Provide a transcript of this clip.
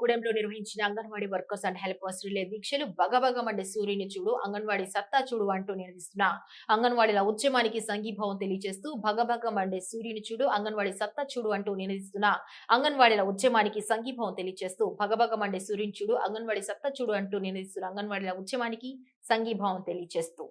కూడెంలో నిర్వహించిన anganwadi workers and helpers relay దీక్షలు బగబగమండే సూర్యుని చూడు అంగన్వాడీ సత్తా చూడు అంటూ నిర్వహిస్తున్న అంగన్వాడీల ఉద్యమానికి సంఘీభావం తెలియజేస్తూ బగబగమండే సూర్యుని చూడు అంగన్వాడీ సత్తా చూడు అంటూ నిర్వహిస్తున్న అంగన్వాడీల ఉద్యమానికి సంఘీభావం తెలియజేస్తూ బగబగమండే సూర్యుని చూడు అంగన్వాడీ సత్తా చూడు అంటూ నిర్వహిస్తున్న అంగన్వాడీల ఉద్యమానికి సంఘీభావం తెలియజేస్తూ.